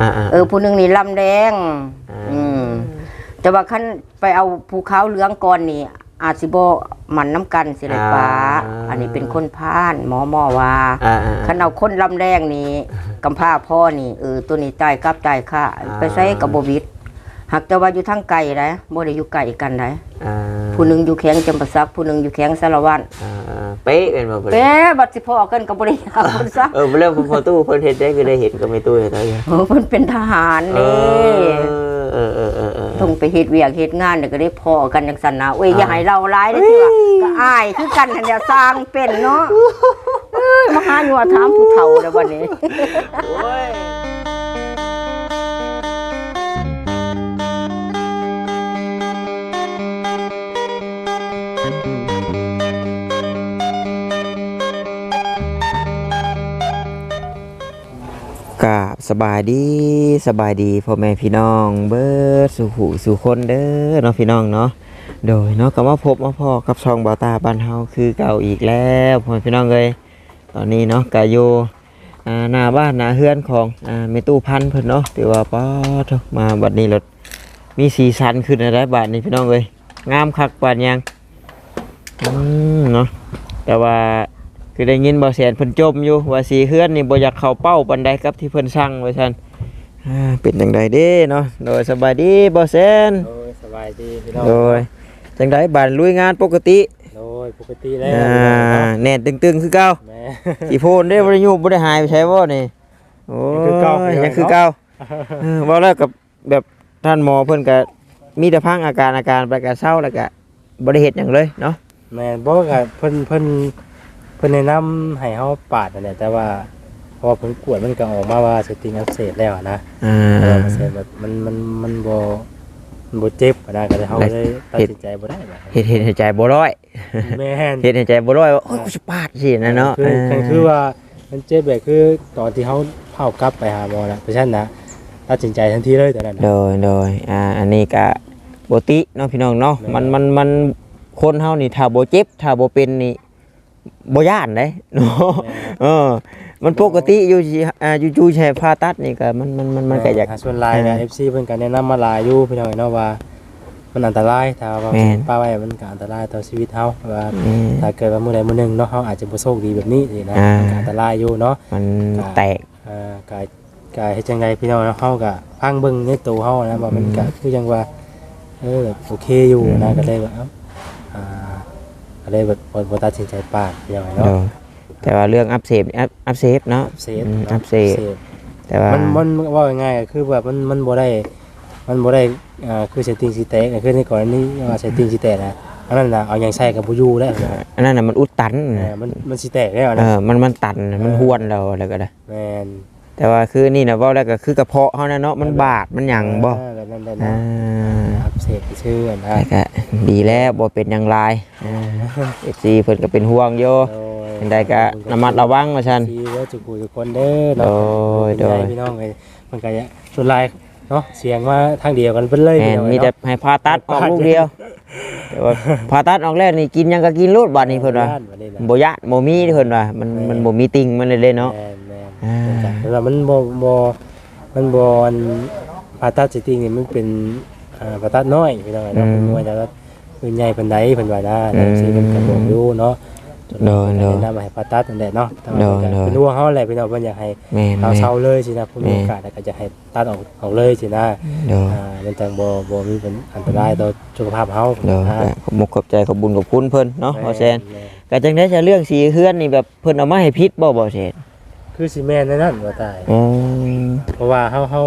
อ่าๆเออผู้หนึงนี่ลำแดงอ่าอืมแต่ว่าคันไปเอาภูเขาเหลืองก่อนนี่ อาจสิบ่มันน้ำกันสิไรป้าอันนี้เป็นคนพานหมอหมอว่าอ่าๆคันเอาคนลำแดงนี่กำพร้าพ่อนี่เออตัวนี้ตายกับตายค่ะ ไปใช้กับบ่วิด หากแต่ว่าอยู่ทางไกลนะบ่ได้อยู่ไกลกันนะอ่าผู้หนึงอยู่แข้งจำปาสักผู้หนึงอยู่แข้งสารวัตรอ่าๆเป๊ะเป็นบ่เพิ่นเป๊ะบัดสิพ่อกันก็บ่ได้ยากคนซะเออเรื่องพอตู้เพิ่นเฮ็ดได้คือได้เห็นก็ไม่ตู้เฮ็ดได้เออมันเป็นทหารเอนี่อเออเออเออเออ ต้องไปเฮ็ดเวียกเฮ็ดงานเดี๋ยวก็ได้พอกันจังซั่นนะเอ้ยอย่าให้เราร้ายเด้อที่ว่าก็อายคือกันหั่นอย่าสร้างเป็นเนาะเอ้ยมาหาหยัวถามผู้เฒ่าแล้วบัดนี้ โอ้ย สบายดีสบายดีพ่อแม่พี่น้องเบิร์ดสู่หูสู่คนเด้อเนาะพี่น้องเนาะโดยเนาะก็มาพบมาพอกับช่องบาตาบ้านเฮาคือเก่าอีกแล้วพ่อแม่พี่น้องเลยตอนนี้เนาะกายโยหน้าบ้านหน้าเฮือนของอ่าเมตู้พันเพิ่นเนาะถือว่าป๊อดมาบัดนี้รถมีสีสันขึ้นอะไรบาดนี้พี่น้องเลยงามคักปานยังอืมเนาะแต่ว่า คือได้ยินบ่แสนเพิ่นจมอยู่ว่าสีเฮือนนี่บ่อยากเข้าเป้าปานใดกับที่เพิ่นสั่งว่าซั่นอ่าเป็นจังไดเด้เนาะโดยสบายดีบ่แสนโดยสบายดีพี่น้องโดยจังไดบ้านลุยงานปกติโดยปกติแล้วอ่าแน่นตึงๆคือเก่าแม่สิโพนได้บ่ได้ยุบบ่ได้หายไปใช่บ่นี่โอ้ยยังคือเก่ายังคือเก่าเออเว้าแล้วกับแบบท่านหมอเพิ่นก็มีแต่พังอาการอาการไปก็เศร้าแล้วก็บ่ได้เฮ็ดหยังเลยเนาะแม่บอกว่าเพิ่นเพิ่น เพิ่นแนะนำให้เฮาปาดนั่นแหละแต่ว่าพอเพิ่นกวดมันก็ออกมาว่าสติงอักเสบแล้วอะนะอ่เออามันเสบแบบมันมันมันบ่มันบ่เจ็บอะนะก็เลยเฮาก็เลยตัดสินใจบ่ได้แบบเฮ็ดเฮ็ดให้ใจบ่ร้อยแม่น เฮ็ดให้ใจบ่ร้อยว่าโอ้ยกูสิปาดสินะเนาะคือเคือคือว่ามันเจ็บแบบคือตอนที่เฮาเผากลับไปหาหมอนะเพราะฉะนั้นนะตัดสินใจทันทีเลยตอนนั้นโดนะยโดยอ่าอันนี้ก็บ่ติเนาะพี่น้องเนาะแม่มันมันมันคนเฮานี่ถ้าบ่เจ็บถ้าบ่เป็นนี่ บ่ย่านเด้เนาะเออ มันปกติอยู่สิอ่าอยู่ๆใช้ผ่าตัดนี่ก็มันมันมันมันก็อยาก ส่วนลายนะเออ FC เพิ่นก็แนะนำมาหลายอยู่พี่น้องเนาะว่า มันอันตรายถ้าว่าแม่นป้าไว้มันก็อันตรายต่อชีวิตเฮาว่าอืมถ้าเกิดว่ามื้อใดมื้อหนึงเนาะเฮาอาจจะบ่โชคดีแบบนี้สินะอ่ามัมั นก็อันตรายอยู่เนาะ มันแตก เอ่อกายกายเฮ็ดจังไดพี่น้องเนาะเฮาก็พังเบิ่งในตัวเฮานะว่ามันก็คือจังว่าเออแบบโอเคอยู่นะก็เลยแบบเอ้าอ่า ก็เลยแบบบ่บ่ตัดสินใจปาดอย่างไรโดเนาะยแต่ว่าเรื่องอัพเสพอัพอัพเสพเนาะเซฟอืมเนาะอัพเสพแต่ว่า มันมันว่าง่ายๆก็คือแบบมันมันบ่ได้ มันบ่ได้อ่าคือเซตติ้งสิแตกก็คือในกรณีว่าเซตติ้งสิแตกนะอันนั้นน่ะเอาหยังใส่กับบ่อยู่แล้วนะอันนั้นน่ะมันอุดตันเออมันมันสิแตกแล้วเอนะอมันมันตันมันห้วนเราแล้วก็ได้ แม่นแต่ว่าคือนี่น่ะเว้าแล้วก็คือกระเพาะเฮานะเนาะมันบาดมันหยังบ่เออแบบนั้นได้อ่นะาอัพ เสพชื่อนะแต่ก็ดีแล้วบ่เป็นอย่างไรเอฟซีเพิ่นก็เป็นห่วงอยู่โดยจังใดก็ระมัดระวังว่าซั่นที่ว่าจุกูทุกคนเด้อเนาะโดยโดยเป็นไงพี่น้องเอ้ยมันก็จะส่วนหลายเนาะเสียงมาทางเดียวกันเพิ่นเลยแม่นพี่น้องมีเอ้ยแต่เนาะให้ผ่าตัดออกลูกเดียวแต่ว่าผ่าตัดออกแล้วนี่กินหยังก็กินโลดบัดนี้เพิ่นว่าย่บัดนี้นะบ่ยะบ่มีเพิ่นว่ามันมันบ่มีติงมันเลยเด้เนาะแม่นแม่นอ่าแต่ว่ามันบ่บ่มันบ่อันผ่าตัดจริงๆนี่มันเป็น อ่าผ่าตัดน้อยพี่น้องเอ้ยเนาะมันบ่ว่าจะว่าคือใหญ่ปานใดเพิ่นว่านะแต่สิมันก็บอกอยู่เนาะโดยโดยแนะนำให้ผ่าตัดนั่นแหละเนาะแต่ว่าโดยก็โดยเป็นห่วงเฮาแหละพี่น้องเพิ่นอยากให้แม่นเราแม่นเช่าเลยสินะผู้มีแม่โอกาสแล้วก็จะให้ตัดออกออกเลยสินะโดยอ่ามันจังบ่บ่มีเป็นอันตรายต่อสุขภาพเฮาโดยอ่าก็ขอบมุกขอบใจขอบบุญขอบคุณเพิ่นเนาะบ่แซนแม่ก็จังได๋จะเรื่องสีเฮือนนี่แบบเพิ่นเอามาให้พิษบ่บ่แซนคือสิแม่นนั่นนั่นบ่ตายอืมเพราะว่าเฮาเฮา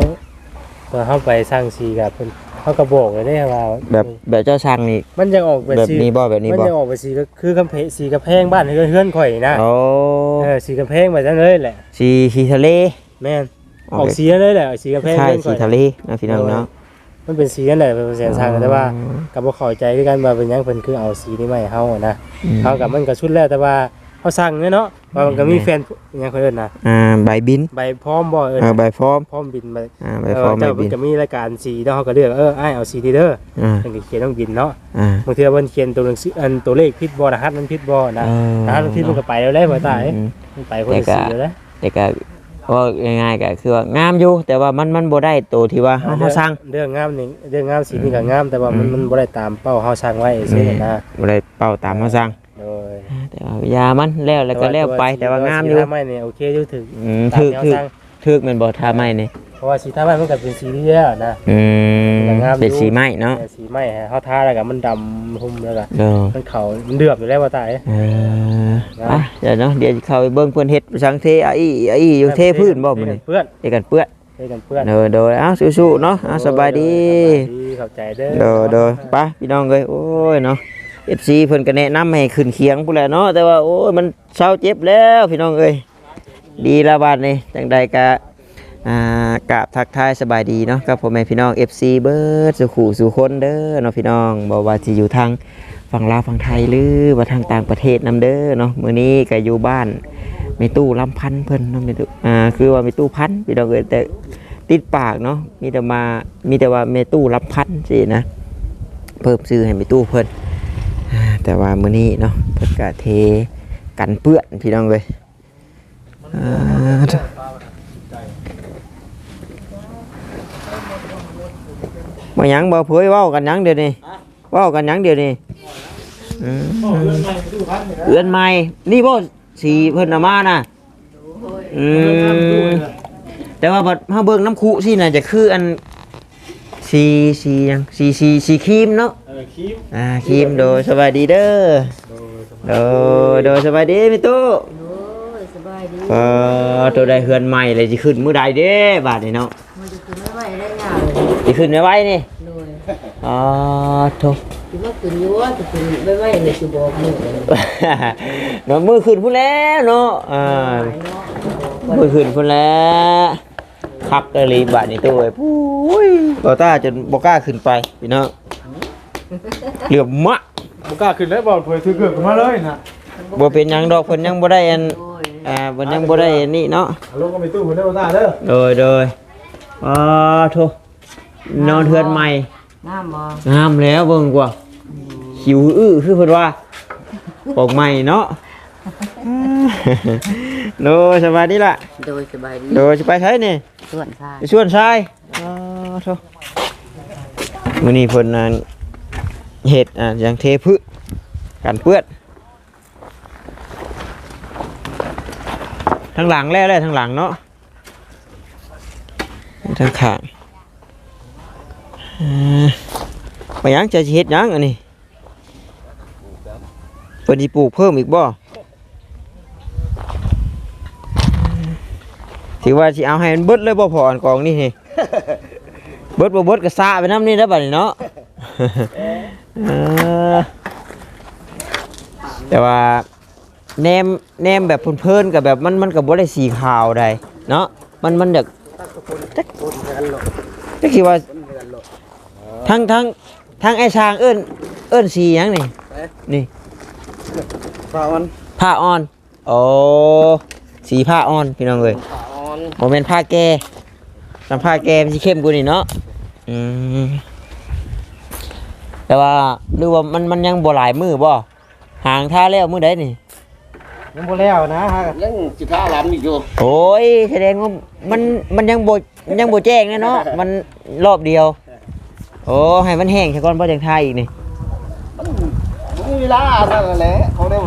ตอนเฮาไปสร้างสีกับเพิ่น เฮาก็บอกเลยเด้ว่าแบบแบบเจ้าสั่งนี่ มันยังออกเป็นแบบสีนี้บ่แบบนี้มันบ่ยังออกเป็นสีก็คือกำแพงสีกำแพงบ้านเฮือนเฮือนข่อยนะโอ้เออสีกำแพงแบบนั้นเลยแหละสีสีทะเลแม่นออกสีนั้นเลยแหละสีกำแพงใช่เฮือนสีข่อยทะเลนะพี่น้องเนาะมันเป็นสีนั่นแหละเป็นแสนสร้างแต่ว่าก็บ่เข้าใจคือกันว่าเป็นหยังเพิ่นคือเอาสีนี้มาให้เฮาอะนะอืมเฮากับมันก็ชุดแล้วแต่ว่า เฮาสั่งเนี่ยเนาะว่ามันก็มีแฟนอิหยังเขาเอิ้นนะอ่าใบบินใบพร้อมบ่เอิ้นอ่าใบฟอร์มพร้อมบินมาอ่าใบเอฟออร์มใบเจ้าบิมันนก็มีรายการสีเนาะเขาก็เลือกเอออ้ายเอาสีนี้เด้ออ่าเพิ่นก็เขียนต้องบินเนาะอ่าบางทีเพิ่นเขียนตัวหนังสืออันตัวเลขผิดบ่รหัสมันผิดบ่นะเออรหัสมันผิดมันก็ไปแล้วแหละบ่ตายอืมมันไปคนละสีแล้วแหละแต่ก็ว่าง่ายๆก็คือว่างามอยู่แต่ว่ามันมันบ่ได้ตัวที่ว่าเฮาเฮาสร้างเรื่องงามนี่เรื่องงามสีนี่ก็งามแต่ว่ามันมันบ่ได้ตามเป้าเฮาสร้างไว้ซื่อๆนะบ่ได้เป้าตามเฮาสร้าง โดยแต่ว่ายามันแล้วแล้วก็แล้วไปแต่ว่างามอยู่สีทไม้นี่โอเคอยู่ถึงอืมตามถึกแนวถึกสร้างถึกแม่นบ่ทาไม้นี่เพราะว่าสีทาไม้มันก็เป็นสีที่แล้วนะอืมงามอยู่เป็นสีไม้เนาะแต่สีไม้ฮะเฮาทาแล้วก็มันดำหุ่มแล้วก็เด้อมันเขามันเดือบอยู่แล้วว่าตายเอออะเดี๋ยวเนาะเดี๋ยวเข้าไปเบิ่งเพิ่นเฮ็ดสังเทอะอีอะอีอยู่เทพื้นบ่มื้อนี้เพื่อนเฮ็ดกันเปื้อนเทกันเพื่อนเด้อเด้อเอ้าสู้ๆเนาะเอ้าสบายดีสบายดี เข้าใจเด้อเด้อเด้อไปพี่น้องเอ้ยโอ้ยเนาะ FC เพิ่นก็แนะนำให้ขึ้นเคียงพุ่นแหละเนาะแต่ว่าโอ้ยมันเศร้าเจ็บแล้วพี่น้องเอ้ยดีละบาดนี้จังใดก็อ่ากราบทักทายสบายดีเนาะกับพ่อแม่พี่น้อง FC เบิร์ดสุขุสุคนเด้อเนาะพี่น้องบ่ว่าสิอยู่ทางฝั่งลาวฝั่งไทยหรือว่าทางต่างประเทศนํเด้อเนาะมื้อนี้ก็อยู่บ้านมีตู้ลำพันเพิ่นเนาะมีตู้อ่าคือว่ามีตู้พันพี่น้องเอ้ยแต่ติดปากเนาะมีแต่มามีแต่ว่าเมตู้ลำพันสินะเพิ่มซื้อให้มีตู้เพิ่นอ่า แต่ว่ามื้อนี้เนาะเพิ่นก็เทกันเปื้อนพี่น้องเอ้ยมาหยังบ่เผยเว้ากันหยังเดี๋ยวนี้เว้ากันหยังเดี๋ยวนี้เอือนใหม่นี่บ่สีเพิ่นเอามาน่ะอืมแต่ว่าบัดเฮาเบิ่งน้ำคุสิน่ะจะคืออันสีสีหยังสีสีสีครีมเนาะ ออคิมอ่าครีมโดยสวัสดีเด้อโดยโดยสวัสดีพี่ตู้โอ้ยสบายดีเออตัวใดเฮือนใหม่เลยสิขึ้นมื้อใดเด้บาดนี้เนาะมันจะกินไม่ไหวได้ยากเลยสิขึ้นไว้นี่โดยอ๋อโถคิดว่ากินอยู่ว่าจะกินไม่ไหวเลยจะบอกมึงเลยเนาะมือขึ้นพุ่นแล้วเนาะอ่าหายเนาะมือขึ้นพุ่นแล้วคักกะลีบาดนี้ตู้เอ้ยปุ้ยบ่ตาจนบ่กล้าขึ้นไปพี่น้อง เหลือบมะบ่กล้าขึ้นแล้วบ่เผยถือเกือบมาเลยนะบ่เป็นหยังดอกเพิ่นยังบ่ได้อันโอ้ยอ่าเพิ่นยังบ่ได้อันนี่เนาะลงก็ไปตู้คนได้บ่ตาเด้อโดยโดยอ๋อโถนอนเทือนใหม่น้ำบ่งามแล้วเบิ่งกว่าหิวอื้อคือเพิ่นว่าปอกใหม่เนาะโดยสบายดีล่ะโดยสบายดีโดยสิไปใช้นี่ส่วนชายไปชวนชายอ๋อโถมื้อนี้เพิ่นนั่น เฮ็ดอะอย่างเทพืชกันเปื้อนทางหลังแล้วแหละทางหลังเนาะทางขางอ่าไปยังจะเฮ็ดยังอันนี้เพิ่นสิปลูกเพิ่มอีกบ่ถือว่าสิเอาให้มันเบิดเลยบ่พออันกองนี่นี่เบิดบ่เบิดก็ซาไปน้ำนี่แล้วบัดนี้เนาะ เออแต่ว่าแนมแนมแบบเพลินๆกับแบบมันมันก็บ่ได้สีขาวใดเนาะมันมันแบบจักจักสิว่าทั้งทั้งทั้งไอ้ช้างเอิ้นเอิ้นสีหยังนี่นี่ฟ้ามันผ้าอ่อนโอ้สีผ้าอ่อนพี่น้องเอ้ยฟ้าอ่อนโมเมนผ้าแก่น้ำผ้าแก่มันสิเข้มกว่านี่เนาะอืม แต่ว่าหรือว่ามันมันยังบ่หลายมือบ่หางท่าแล้วมือใดนี่ยังบ่แล้วนะฮะยังสิท่าล้ำอีกอยู่โอ้ยแสดงว่ามันมันยังบ่มันยังบ่แจ้งนะเนาะมันรอบเดียว โอ้ให้มันแห้งซะก่อนบ่จังท่าอีกนี่มันมีเวลานั่นแหละเขาได้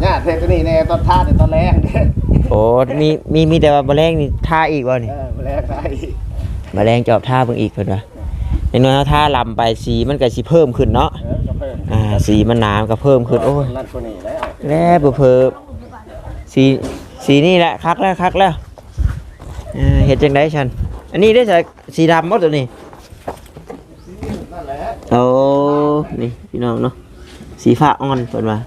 เนี่ยเทคนิคในตอนท่าในตอนแรกเนี่ยโอ้มีมีมีแต่ว่าแมลงนี่ท่าอีกบ่นี่เออแรกได้แมลงจอบท่าเบิ่งอีกเพิ่นว่า ในน้อยเอาท่าลำไปสีมันก็สิเพิ่มขึ้นเนาะเออก็เพิ่มอ่าสีมันหนามก็เพิ่มขึ้นโอ้ยนั่นคนนี้แล้วแล้วเพิ่มสีสีนี่แหละคักแล้วคักแล้วอ่าเฮ็ดจังไดฉันอันนี้ได้ใส่สีดำบ่ตัวนี้นั่นแหละโอ้นี่พี่น้องเนาะสีฟ้าอ่อนเพิ่นว่า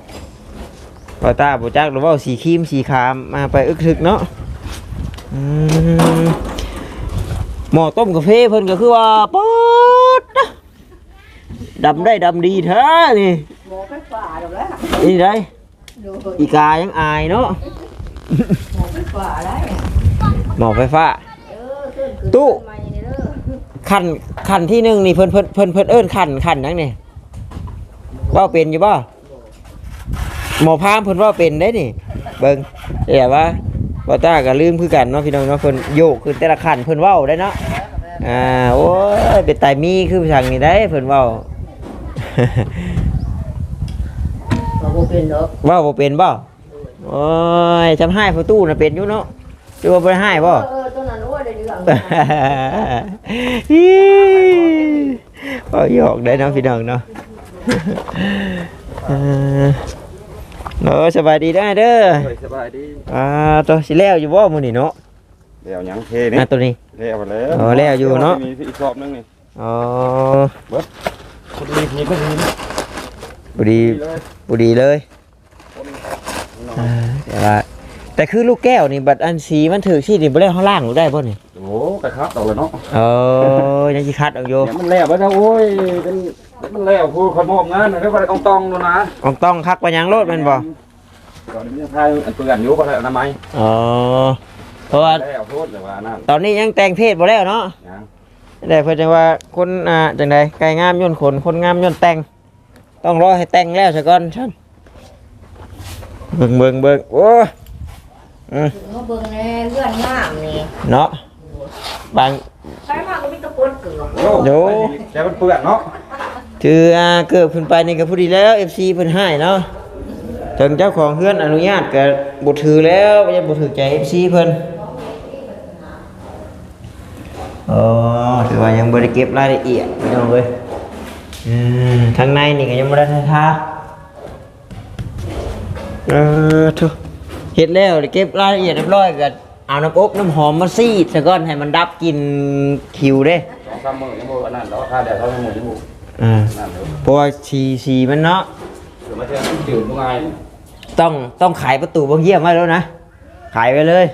พอตาบ่จักหรือว่าสีครีมสีขามมาไปอึกทึกเนาะอืม หม้อต้มกาแฟเพิ่นก็คือว่าป๊อดนะดำได้ดำดีแท้นี่หมอไปฝ่าแล้วแหละนี่ได้โดยอีกายังอายเนาะหมอไปฝ่าได้หม้อไฟฟ้าเออขึ้นขึ้นตู้ใหม่นี่เด้อขันขันที่หนึ่งนี่เพิ่นเพิ่นเพิ่นเพิ่นเอิ้นขันขันหยังนี่ว่าเป็นอยู่บ่หมอพามเพิ่นว่าเป็นได้นี่ เบิ่งเดี๋ยวว่า บ่ตาก็ลืมคือกันเนาะพี่น้องเนาะเพิ่นโยกคือแต่ละขั้นเพิ่นเว้าได้เนาะอ่าโอ้ยเป็นตายมีคือสั่งนี่ได้เพิ่นเว้าเราบ่เป็นดอกเว้าบ่เป็นบ่โอ้ยจำให้ประตูน่ะเป็นอยู่เนาะจะว่าบ่ได้ให้บ่เออตัวนั้นโอ้ยได้เรื่องก็หยอกได้เนาะพี่น้องเนาะ เออเนาะสบายดีได้อเด้อสบายดีอ่าตัวสิแล้วอยู่บ่มื้อนี้เนาะเดี๋ยวยังเทอะตัวนี้เทเอาไปแล้วอ๋อแล้วอยู่เนาะมีอีกรอบนึงนี่อ๋อคนดีนี่ก็ดีนะบุดีดีเลยบุดีเลยอ่าแต่ว่าแต่คือลูกแก้วนี่บัดอันสีมันถือที่นี่บ่ได้ข้างล่างหรือได้บ่นี่โอ้กระครับเอาเลยเนาะเออยังสิคัดเอาอยู่เดี๋ยวมันแล้วไปแล้วโอ้ยเป็น มันแล้วผู้คนมอบงานแล้วก็ต้องต้องดูนะต้องต้องคักไปยังโลดแมันบ่ก่อนนี้ยังทายอันเปื่อนอยู่ก็ได้อนามัยอ๋อเพราะว่าแล้วโทษเลยว่านั่นตอนนี้ยังแต่งเพศบ่แล้วเนาะยังได้เพื่อจะว่าคนอ่าจังใดไก่งามย่นขนคนงามย่นแต่ง ต้องรอให้แต่งแล้วซะก่อนฉันเบิ่งเบิ่งเบิ่งโอ้อืมมาเบิ่งแน่เรื่องงามนี่เนาะบางใครมาก็มีแตะกนเกลือโย่แกมันเปื่อนเนาะ ถืออาเกิดขึ้นไปนี่ก็พูดีแล้ว FC เพิ่นให้เนาะถึงเจ้าของเฮือนอนุญาตก็บ่ถือแล้วบ่ยังบ่ถือใจ FC เพิ่นอ๋อถือว่ายังบ่ได้เก็บรายละเอียดพี่น้องเอ้ยอืมทางในนี่ก็ยังบ่ได้ทาเออทุเฮ็ดแล้วเก็บรายละเอียดเรียบร้อยก็เอาน้ำอบน้ำหอมมาซีดซะก่อนให้มันดับกลินคิวเด้สองสามหมื่นยังบ่อันนั้นแล้วค่าเดี๋ยวเท่าไหร่หมื่นยังบ่ อ่านั่นเดี๋ยวเพราะว่าชีชีมันเนาะเดี๋ยวมาเจอมันจืดบ่ไงต้องต้องขายประตูบางเยี่ยมไว้แล้วนะ ขายไปเลย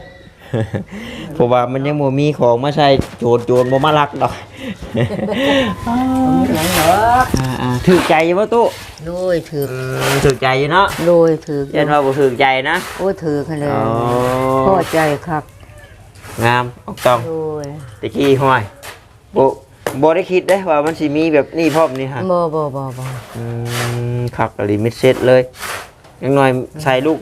เพราะว่ามันยังบ่มีของมาใช้โจรโจรบ่มาลักดอกหยังเหรออ่าๆถูกใจอยู่บ่ตู้โดยถืออืมถูกใจอยู่เนาะโดยถือยันว่าบ่ถูกใจนะโอ้ยถือคันเลยอ๋อพอใจครับ งามออกต้องโดยตะกี้ห้อยโบโบได้คิดได้ว่ามันสิมีแบบนี้พร้อมนี่ฮะบ่บ่บ่บ่อืมขักลิมิตเซตเลยยังน้อยใส่ลูก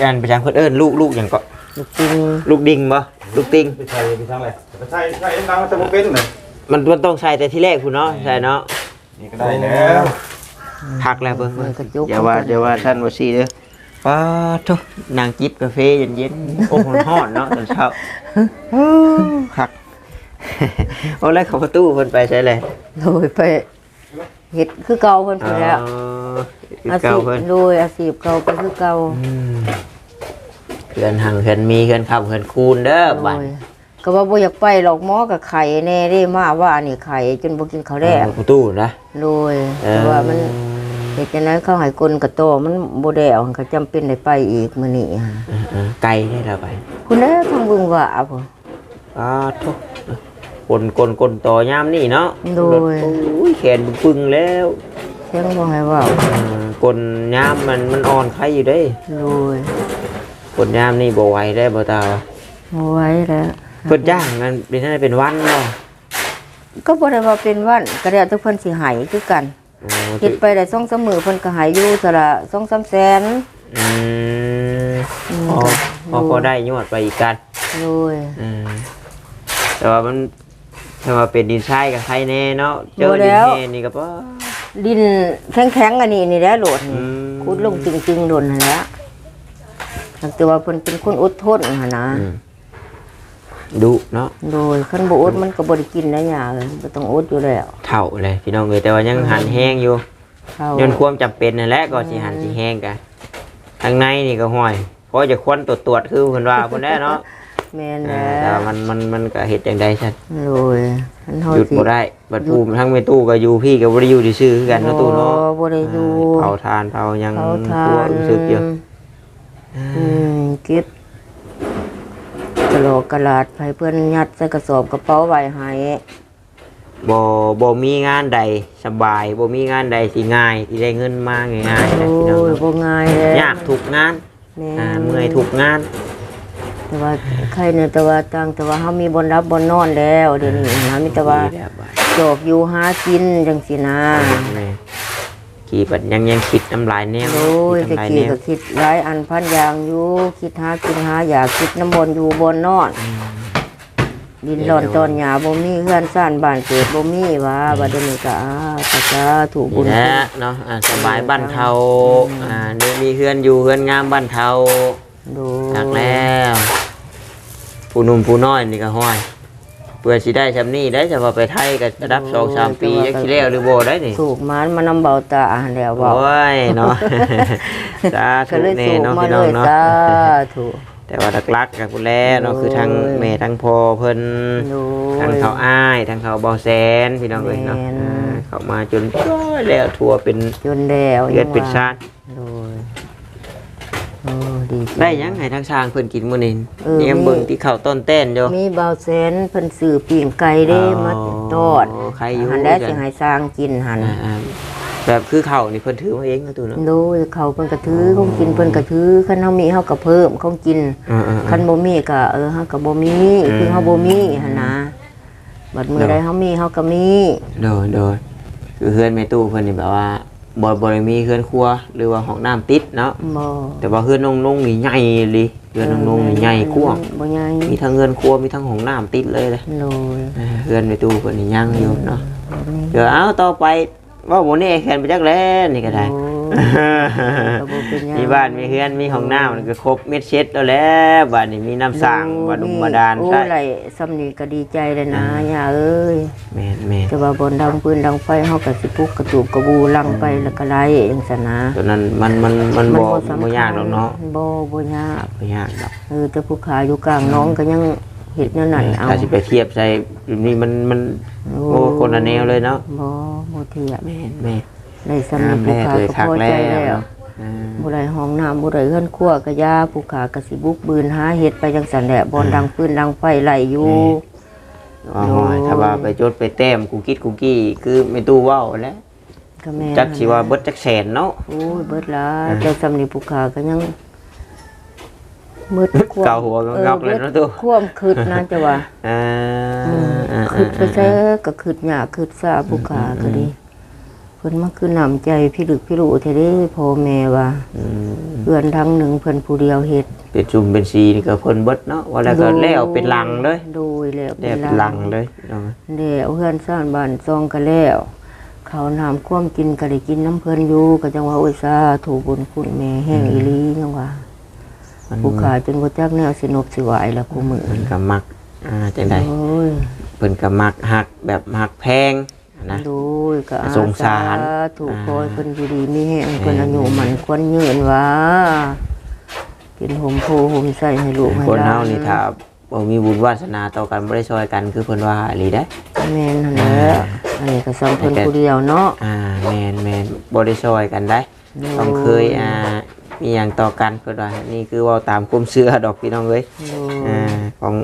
อันประจังเพิ่นเอิ้นลูกลูกหยังก็ลูกจริงลูกดิ่งบ่ลูกติงไปใช้ไปทางไหนไปใช้ใช้เองเราจะบ่เป็นเลยมันมันต้องใส่แต่ที่แรกคุณเนาะใส่เนาะนี่ก็ได้แล้วคักแล้วเบิ่งเบิ่งมันก็จุกอย่าว่าอย่าว่าท่านว่าซี่เด้อป้าทุนางจิบกาแฟเย็นๆโอ้โหร้อนเนาะตอนเช้าคัก โอ้แล้วเขาประตูเพิ่นไปใช่เลยโดยไปเฮ็ดคือเก่าเพิ่นพูดแล้วอ๋อคืออาเก่าชีพเพิ่นโดยอาชีพเก่าก็คือเก่าอืมเพื่อนหังเพื่อนมีเพื่อนขับเพื่อนคูณเด้อบัดโดยก็ว่าบ่อยากไปหรอกหมอกับไข่แน่เด้มาว่านี่ไข่จนบ่กินข้าวแลกเออประตูนะ โดยเอแต่อว่ามันเฮ็ดจังได๋เขาให้กลกระโตมันบ่ได้เอาก็จำเป็นได้ไปอีกมื้อนี้ฮะเออเออไกลได้แล้วไปคุณเด้ทางเบิ่งว่าพุ่นอ้าทุก คนกลกลต่อยามนี่เนาะโดย รถโอ้ยแขนปึงๆแล้วเสียงบ่ให้เว้าเออกลยามมันมันอ่อนไขอยู่ได้โดยกลยามนี่บ่ไหวได้บ่ตาบ่ไหวแล้วเพิ่นจ้างมันเป็นให้เป็นวันเนาะก็บ่ได้ว่าเป็นวันก็แล้วแต่เพิ่นสิให้คือกันโอ้เฮ็ดไปได้2-3มื้อเพิ่นก็ให้อยู่ซะละ2-3แสนอืมอืมพอพอพอได้ยวดไปอีกกัน โดย อืมแต่ว่ามัน ถ้าว่าเป็นดินทรายกับไทยแน่เนาะเจอบ่ดิแล้นวแน่นี่ก็บ่ดินแข็งๆอันนี้นี่แหละโหลดอืนี่มขุดลงจริงๆโดนนั่นแหละแต่ว่าเพิ่นเป็นคนอดทนหั่นนะอืมดุเนาะโดยคันบ่อดมันก็บ่ได้กินได้หยังเลยบ่ต้องอดอยู่แล้วเท่าเลยพี่น้องเอ้ยแต่ว่ายังหันแห้งอยู่เขาย้อนความจำเป็นนั่นแหละก็สิหันสิแห้งกันทางในนี่ก็ห้อยเพราะจะควนตรวจตรวจๆคือเพิ่นว่าเพิ่นแน่เนาะ แม่นอ่าแล้แต่วว่ามันมันมันก็เฮ็ดจังได๋ซั่นโดยคันเฮาหยุดสิบ่ได้บัดภูมิทั้งแม่ตู้ก็อยู่พี่ก็บ่ได้อยู่ซื่อๆคือกันเนาะตู้เนาะบ่ได้อยู่เผาทานเผาหยังเขาทาตัวนรู้สึกอยู่อืมเก็บกระโหลกกระลาดให้เพิ่นยัดใส่กระสอบกระเป๋าไว้ให้บ่บ่มีงานใดสบายบ่มีงานใดสิง่ายที่ได้เงินมาง่ายๆนะโอ้พี่น้องยบ่ง่ายแล้วยากทุกงานแม่อ่าเมื่อยทุกงาน แต่ว่าใครเนี่ยแต่ว่าตั้งแต่ว่าเฮามีบ่นรับบนนอนแล้วเดี๋ยวนี้นะมีแต่ว่าดีแล้วบัดจอบอยู่หากินจังสินะแม่กี้บัดยังยังคิดน้ำลายแนวโอ้ยคิดตะน้ำลายแนกี้วก็คิดหลายอันพันอย่างอยู่คิดหากินหาอยากคิดน้ำบนอยู่บนนอนดินร้อนตอนหยาบ่มีเฮือนซ่านบ้านเกิดบ่มีว่าบัดเดี๋ยวนี้ก็อาตะกาถูกบุนี่ญแหละเนาะอ่าสบายบ้านเทาอ่าเนี่ยมีเฮือนอยู่เฮือนงามบ้านเทาดูหักแล้ว ผู้หนุ่มผู้น้อยนี่ก็ห้อยเพื่อสิได้ชำนี้ได้จะว่าไปไทยก็ระดับสองสามปียักสิแล้วหรือโบได้นี่สูกหมานมานำเบาตาแล้วบอกโอ้ยเนาะสาก็ธุเลยแน่สูกเนาะมาพี่เลน้องยเนาะสาธุแต่ว่าหลักๆกับผู้แลเนาะโอ้ยคือทั้งแม่ทั้งพ่อเพิ่นดูทั้งเขาอ้ายทั้งเขาเบาแสนพี่น้องเอ้ยเนาะแม่นอ่าเข้ามาจนจ้อยแล้วทั่วเป็นจนแล้วเลือดเป็นชาติ ดูโอ้ดีจัได้ยังให้ทั้งช้างเพิ่นกินมื้อนี้เออยังมีเบิ่งที่เขาต้นเต้นอยู่ มีเบาแสนเพิ่นซื้อปีงไก่เด้อ๋อมาทอดใครอยู่ หันได้กันสิให้สร้างกินหันอ่าๆแบบคือเขานี่เพิ่นถือมาเองนะตูเนาะโดยเขาเพิ่นก็ถือของกินเพิ่นก็ถือคันเฮามีเฮาก็เพิ่มของกินอ่าๆๆคันบ่มีก็เออเฮาก็บ่มีอืมคือเฮาบ่มีหั่นนะบัดมื้อเนาะใดเฮามีเฮาก็มี โดยโดยคือเฮือนแม่ตู้เพิ่นนี่แบบว่า บ่บ่ได้มีเฮือนครัวหรือว่าห้องน้ำติดเนาะบ่แต่ว่าเฮือนนงๆนี่ใหญ่เลยเฮือนนงๆนี่ใหญ่กว้างบ่ใหญ่มีทั้งเฮือนครัวมีทั้งห้องน้ำติดเลยเลยโดยเออเฮือนแม่ตู้เพิ่นนี่ยังอยู่เนาะเดี๋ยวเอาต่อไปว่าหมูนี่แคนไปจักแล้วนี่ก็ได้ โอ้ ก็บ่เป็นหยังมีบ้านมีเฮือนมีห้องน้ำนี่ก็ครบเม็ดเช็ดแล้วแหล้วบ้านนี้มีน้ำสร้างบ่ดุมบ่ดานโอ้ใช่ไรสำนีก็ดีใจเลยนะย่าเอ้ย แม่นแม่นแต่ว่าบนดังปืนดังไฟเฮาก็สิปลุกกระตูบกระบูลังไปแล้วก็ไล่จังซั่นนะตัวนั้นมันมันมันบ่สำคัญบ่ยากหรอกเนาะบ่บ่ยากบ่ยากดอกเออแต่ผู้ขายอยู่กลางน้องก็ยังเฮ็ดแนวนั้นเอาถ้าสิไปเทียบใส่แบบนี้มันมันโอ้คนละแนวเลยเนาะบ่บ่เทียบแม่นแม่น ได้สำนีน้ำผู้แรกขาเลยก็คักพอแล้ใจวแล้วเนาะอ่าบ่ได้ห้องน้ำบ่ได้เฮือนครัวก็ยาผู้ขาก็สิบุกบืนหาเฮ็ดไปจังซั่นแหละบ่ดังปืนดังไฟไล่อยู่ว่าห้อยถ้าว่าไปจดไปแต้มกูคิดกูกี้ คือไม่ตู้เว้าแล้วก็แม่นจักสิว่าเบิดจักแสนเนาะโอ้ยเบิดหลายแต่สำนีผู้ขาก็ยังเบิดควมเกาหัวงอกๆเลยเนาะตู้ความคืดนะจะว่าอ่าอ่าคืดไปซะก็คืดหยาคืดซาผู้ขาก็ดีเพิ่นมาคือน้ำใจพี่ลึกพี่รู้แท้เด้พ่อแม่ว่าอืมเพื่อนทั้งหนึ่งเพิ่นผู้เดียวเฮ็ดเป็นจุ่มเป็นสีนี่ก็เพิ่นเบิดเนาะว่าแล้วก็แล้วเป็นลังเลยโดยแล้วแล้วเป็นลังเลยเนาะแล้วเพื่อนสร้างบ้านซองก็แล้วเขาวน้ำความกินก็ได้กินน้ำเพิ่นอยู่ก็จังว่าโอ้ยสาถูบุญคุณแม่แห้งอีหลีจังว่ามันผู้ขาจนบ่จักแนวสินบสิไหวแล้วกูมือเพิ่นก็มักอ่าจังได๋โอ้ยเพิ่นก็มักฮักแบบฮักแพง นะ ดูก็อาสงสาร ถูกอ่าคอยเพิ่นอยู่ดีมีแห้งเพิ่นอายุมันควรยืนว่ากินหมโพหมใส่ให้ลูกให้คนหลเฮานี่ถ้าบ่มีบุญวาสนาต่อกันบ่ได้ช่วยกันคือเพิ่นว่าอีหลีได้แม่นนั่นแหละอันนี้ก็ซ้ำเพิ่นผู้เดียวเนาะอ่าแม่นแม่นบ่ได้ช่วยกันได้ต้องเคยอ่ามีหยังต่อกันเพิ่นว่านี่คือเว้าตามความเชื่อดอกพี่น้องเอ้ยโดอ่าของ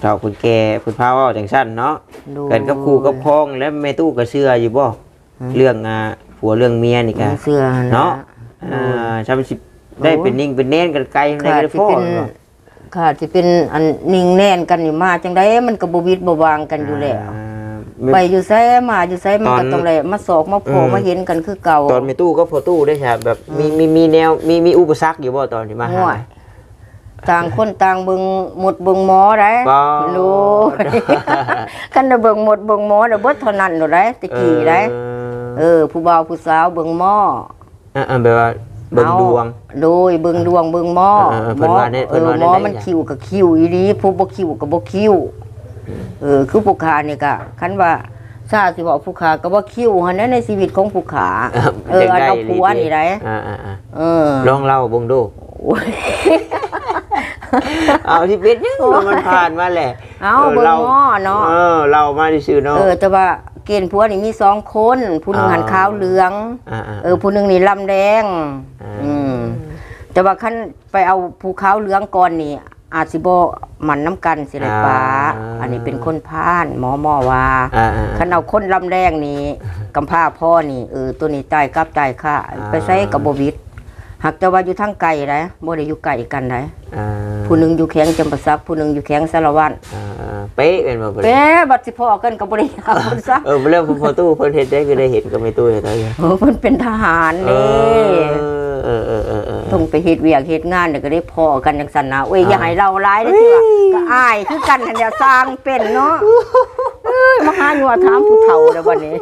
เฒ่าคุณแก่คุณพาเว้าจังซั่นเนาะโดเกินกับครูกับพ้องแล้วแม่ตู้ก็เชื่ออยู่บ่เรื่องอ่าผัวเรื่องเมียนี่ก็เสื้อหั่นล่เนาะอ่าชำสิได้เป็นนิ่งเป็นเน้นกันไกลในขาดกระสิพ่อเป็นเนาะขาดสิเป็นอันนิ่งแน่นกันนี่มาจังไดมันก็บ่วิดบ่วางกันอยู่แล้วอ่าไปอยู่ไสมาอยู่ไสมันก็ตอนต้องได้มาสอกมาโผอืมมาเห็นกันคือเก่า ตอนแม่ตู้ก็พอตู้ได้ใช่แบบมีมีมีแนวมีมีอุปสรรคอยู่บ่ตอนที่มาหาง่วย ต่างคนต่างเบิ่งหมดเบิ่งหมอได้บ่รู้กันได้เบิ่งหมดเบิ่งหมอได้เบิดเท่านั้นโดดได้ตะกี้ได้เออ ผู้บ่าวผู้สาวเบิ่งหมอเออเออแบบว่าเบิ่งดวง โดยเบิ่งดวงเบิ่งหมอเออเออเพิ่นว่าเนี่ยเอเพิ่นอว่าหเนี่ยมอได้มันจ้ะคิวกับคิวอีหลีผู้บ่คิวก็บ่คิวเออคือผู้ขานี่ก็คันว่าซาสิบอกผู้ขาก็บ่คิวหั่นนะในชีวิตของผู้ขาเอออันเอาผัวนี่ได้อ่าอ่าอ่าเออลองเล่าเบิ่งดูโอ้ย เอาที่เป็นยังมันผ่านมาแหละเอาเบิ่งหม้อเนาะเออ เรามาซื่อๆเนาะเออแต่ว่าเกณฑ์ผัวนี่มีสองคนผู้หนึงอ่าหันขาวเหลืองอ่าๆเออผู้หนึงนี่ลำแดงอ่าอืมแต่ว่าคันไปเอาผู้ขาวเหลืองก่อนนี่ อาจสิบ่หมันน้ำกันสิได้ป้าอันนี้เป็นคนพานหมอหมอว่าอ่าอ่าคันเอาคนลำแดงนี่กำพร้าพ่อนี่เออตัวนี้ตายกับตายค่ะอ่าไปใช้กับบวิด หากแต่ว่าอยู่ทางไกลได้บ่ได้อยู่ไกลกันได้อ่าผู้หนึงอยู่แข้งจำปาสักผู้หนึงอยู่แข้งสารวัตรอ่าเป๊ะเป็นบ่บ่ได้เป๊ะบัดสิพอกันก็บ่ได้เอาคนซะเออเรื่องพอตู้เพิ่นเฮ็ดได้คือได้เห็นก็ไม่ตู้เฮ็ดได้อยู่เออเพิ่นเป็นทหารเอนี่อเออเออเออเออ ต้องไปเฮ็ดเวียกเฮ็ดงานเดี๋ยวก็ได้พอกันจังซั่นนะเอ้ยอย่าให้เราร้ายได้ที่ว่าก็อายคือกันหั่นแหละสร้างเป็นเนาะเอ้ย มาหาหยัวถามผู้เฒ่าแล้วบัดนี้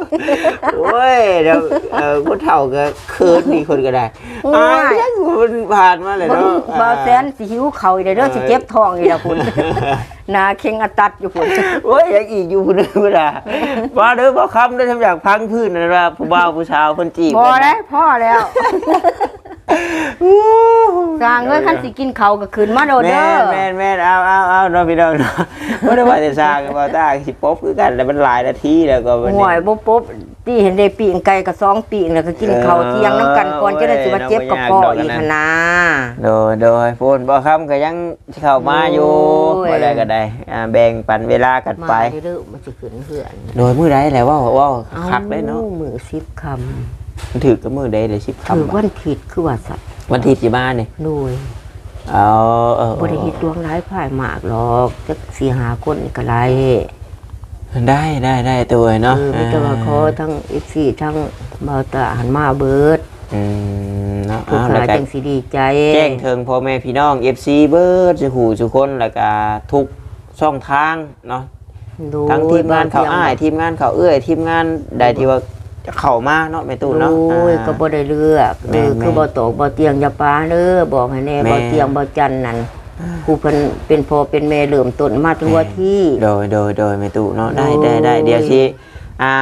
โอ้ยเดี๋ยวเออผู้เฒ่าก็เคินดีคนก็ได้โอ้ยอายยังมันผ่านมาเลยบ่เนาะบ่าวแสนสิหิวเขาวอีกเด้อเด้อสิเจ็บท้องอีกแล้วพุ่นหนาเข่งอัตัดอยู่พุ่นโอ้ยยังอีกอยู่พุ่นเด้อพุ่นน่ะมาเด้อบ่คำได้ทำอยากพังพื้นนั่นว่าผู้บ่าวผู้สาวเพิ่นจีบพอกันแล้วพ่อแล้ว สร้างเอ้ยคันสิกินเขาวก็ขึ้นมาโดดแม่เด้อนแม่นแม่นเอาเอาเอาเนาะพี่น้องเนาะบ่ได้ว่าแต่สร้างกันบ่ตาสิปบคือกันแต่มันหลายนาทีแล้วก็วันห่วยนี้บ่ปุ๊บตีเห็นได้ปีงไก่กับสองปีงแล้วก็กินข้าวเที่ยงน้ำกันก่อนจะได้สิว่าเจ็บกระเพาะอีกหั้นนะ โดยโดยพูนบ่คำก็ยังเข้ามาอยู่โอ้ย บ่ได้ก็ได้อ่าแบ่งปันเวลากันไปมาเด้อมันสิขึ้นเพื่อนโดยมื้อใดแหละว่าว่าคักได้เนาะอมือสิบค มันถือกับมื้อใดเลย10ำถือคำวันผิดคือว่าสัตว์วันที่สิมานี่โดยเอาเออบ่ได้เฮ็ดดวงร้ายพ่ายมากหรอกจักสี่หาคนนี่ก็ไรได้ได้ได้ตัวเอเนาะอมีแต่ว่าขอทั้ง FC ทั้งเบาตาหันมาเบิดอืมเนาะผู้เอาขาแล้วก็จังสิดีใจแจ้งเทิงพ่อแม่พี่น้อง FC เบิดสุหูสุคนแล้วก็ทุกช่องทางเนาะ โดยทั้งทีมงานเขาอ้ายบทีมงานเขาเอื้อย ทีมงานใดที่ว่า จะเข้ามาเนาะแม่ตู้เนาะโอ้ยอ่าก็บ่ได้เลือกแม่เอนอคือแม่บ่ตกบ่เตียงอย่าปาเด้อบอกให้แน่แม่บ่เตียงบ่จันนั่นผู้เพิ่นเป็นพ่อเป็นแม่เริ่มต้นมาทั่วที่ โดยโดยโดยแม่ตู้เนาะได้โอ้ยได้ได้เดี๋ยวสิอ่า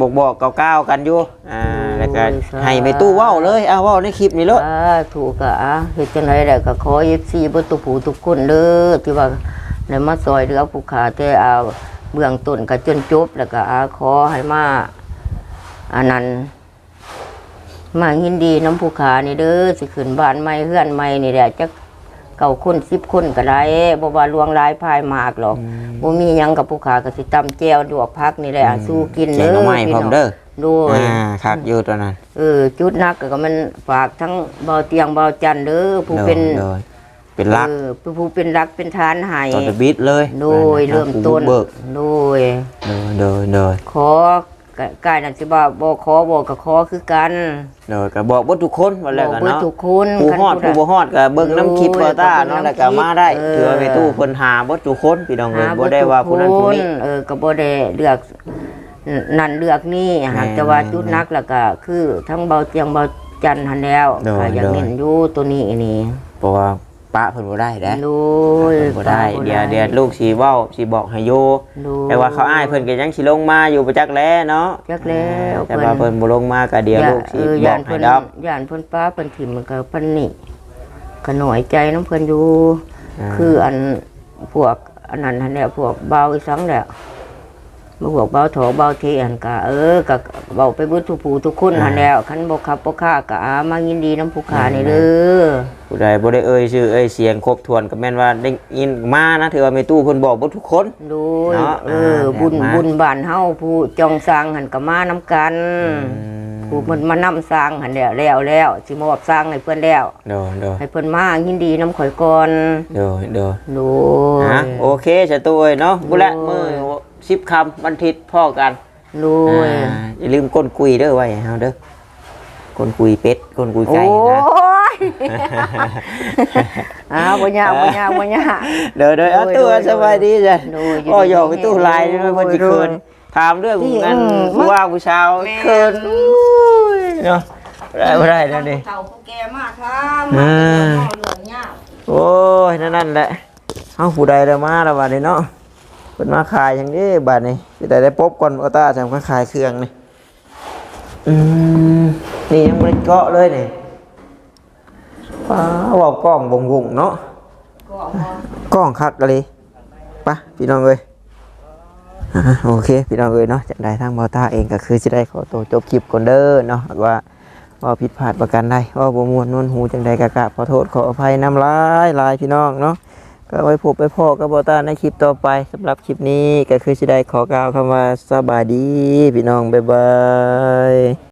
บอกบอกเก้าๆกันอยู่อ่าแล้วก็โอ้ยสาให้แม่ตู้เว้าเลยเอาเว้าในคลิปนี้เลยอ่าถูกก็อะเฮ็ดจังไดได้ก็ขอ FC บ่ตุกผู้ทุกคนเด้อที่ว่าได้มาซอยเหลือผู้ขาแต่เอาเบื้องต้นก็จนจบแล้วก็อาขอให้มา อันนั้นมายินดีน้ำผู้ขานี่เด้อสิขึ้นบ้านใหม่เฮือนใหม่นี่แหละจักเก่าคนสิบคนก็ได้บ่ว่าลวงหลายพายมากหรอกบ่มีหยังกับผู้ขาก็สิตำแจวดวกพักนี่แหละสู้กินแกเด้งอหน่อไม้พี่พร้อมน้องเด้อโดยอ่าคักอยู่ตอนนั้นเออจุดนักก็มันฝากทั้งเบาเตียงเบาจันเด้อผู้เป็นโดยเป็นรักเออผู้เป็นรักเป็นทานให้ตอนเดอะบิดเลย โดยเริ่มต้นเบิกโดยโดยโดยโดยขอ กายนั่นสิบ่าบ่ขอบ่ก็ขอคือกันโดยก็บอกว่าทุกคนว่าแล้วกันบอกเบิดเนาะทุกคนผู้ฮอดคันผู้ผู้บ่ฮอดก็เบิ่งน้ำคลิปโอ้บ่ยต้าก็เบิ่เนาะงแล้วน้ำคลิก็ปมาได้เออถือว่าแม่ตู้เพิ่นหาบ่ทุกคนพี่น้องเอ้ยหาบ่ได้ว่าผู้นั้นผู้นี้เออก็บ่ได้เลือกนั่นเลือกนี่หากแม่แต่ว่าจุดนักแล้วก็คือทั้งเบาเตียงเบาจันหันแล้วโดยก็อยากโดยเน้นอยู่ตัวนี้นี่เพราะว่า ปะเพิ่นบ่ได้เด้โดยเพิ่นบ่ได้ เดี๋ยวเดี๋ยวลูกสิเว้าสิบอกให้อยู่โดยแต่ว่าเขาอ้ายเพิ่นก็ยังสิลงมาอยู่ประจักแลเนาะจักแล้วแต่ว่าเพิ่นบ่ลงมาก็เดี๋ยวลูกสิเออบอย่ากนให้เพิ่นดอกย่านเพิ่นป้าเพิ่นถิ่มมันก็ปันนี่ก็หน่อยใจน้ำเพิ่นอยู่าคืออันพวกอันนั้นหันแหละพวกเบาอีสังแหละ มาพวกเบาถอเบาเทอันกะเออก็เบาไปเบุทุกผู้ทุกคนหันแล้วคันบ่ขับบ่ค่ากะอามายินดีน้ำผู้ขานี่เด้อผู้ใดบ่ได้เอ่ยชื่อเอ่ยเสียงครบถ้วนก็แม่นว่าได้ยินมานะถือว่าแม่ตู้เพิ่นบอกบ่ทุกคนโดยเนาะเอออ่าบุญแบบมาบุญบ้านเฮาผู้จองสร้างหันก็มานํกันผู้มันมานำสร้างหันแล้วแล้วแล้วสิมอบสร้างให้เพิ่นแล้วโดยโดยให้เพิ่นมายินดีน้ำข่อยก่อนโดยโดยโดฮะยโอเคจะตัวเอ้ยเนาะบุละโอ้ยมือ สิบคำวันทิศพ่อกันโดยอ่าอย่าลืมก้นกุยเด้อไว้ให้เฮาเด้อก้นกุยเป็ดก้นกุยโอ้ไก่นะยอ้าวบ่ยากบ่ยากบ่ยาก เด้อเด้อเอาโดยตัวโดยสบายดีจ้ะโดยอยู่โอ้ยดีอกไปตู้ลายนี่มันโดยเพิ่นสิเคินโดยถามเรื่องที่งานอืม ผู้ว่าผู้ชาวแม่ เคินอุ้ยเนาะได้บ่ได้แล้วนี่เฒ่าผู้แก่มากครับอ่าเรื่องยากโอ้ยนั่นนั่นแหละเฮาผู้ใดได้มาแล้วบัดนี้เนาะ เพิ่นมาขายอย่างนี้บัดนี้สิได้ได้พบก่อนบ่ตาจังขายเครื่องนี่อืมนี่ยังบ่ได้เกาะเลยนี่ป้าเว่ากล้องวงวงๆเนาะก็พอกล้องคักกันเลยปะพี่น้องเอ้ยอ่าโอเคพี่น้องเอ้ยเนาะจากได้ทางบอต้าเองก็คือจะได้ขอตัวจบคลิปก่อนเด้อเนาะว่าว่าผิดพลาดประกันได้ว่าบ่มวนนวลหูจังใดกะกะขอโทษขออภัยน้ำลายลายพี่น้องเนาะ ก็ไว้พบไปพ่อกับบอต้าในคลิปต่อไปสำหรับคลิปนี้ก็คือจะได้ขอกล่าวคำว่าสบายดี พี่น้อง บ๊ายบาย